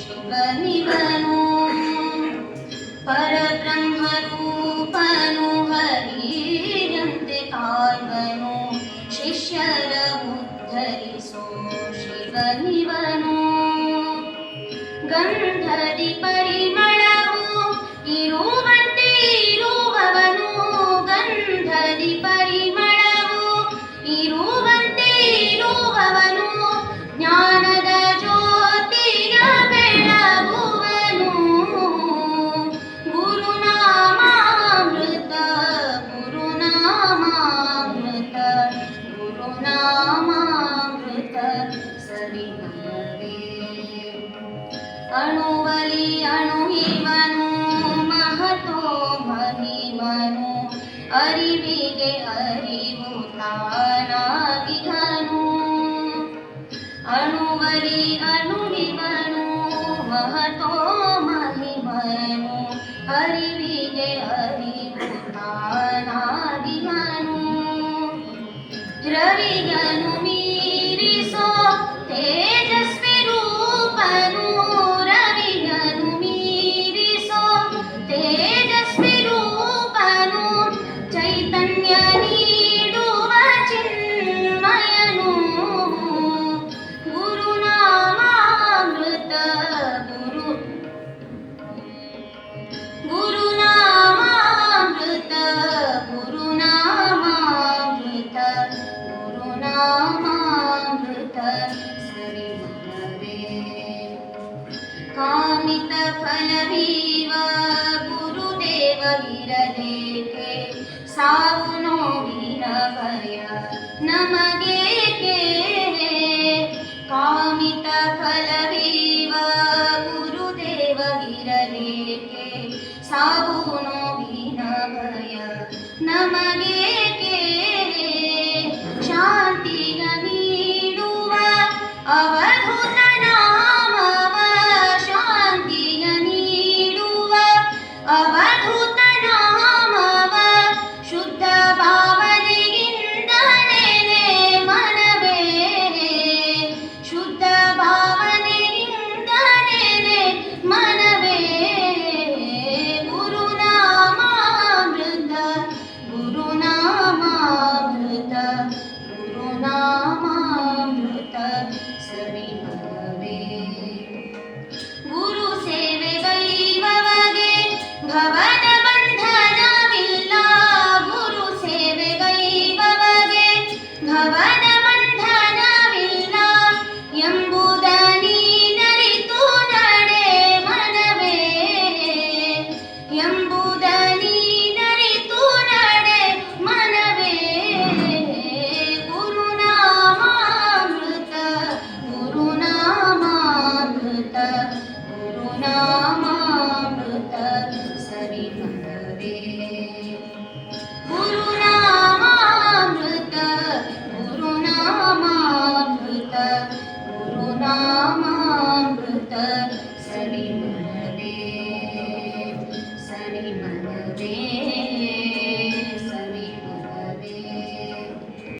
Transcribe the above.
शिवनिवनो परब्रह्मरूप हरिरन्ते कामनो शिष्यरबुद्धरि सोषिवीवनो गन्धरि परि અણુ વલી અણુ હીવાનું મહતો મહિમાનું અરિવિગે અરિવું તારા વિહાનું અણુ વલી અણુ હીવાનું મહતો મહિમાનું અરિવિગે અરિવું તારા વિહાનું દ્રવિગનું મીરી સો તે ಕಾಮಿತ ಫಲವೀವ ಗುರುದೇವ ಇರಲೇಕೆ? ಸಾವು ನೋವಿನ ಭಯ ನಮಗೇಕೆ ಕಾಮಿತ ಫಲವೀವ ಗುರುದೇವ ಇರಲೇಕೆ? ಸಾವು ನೋವಿನ ಭಯ ನಮಗೇಕೆ ಶಾಂತಿಯ ನೀಡುವ ಅವಧೂತ 孤单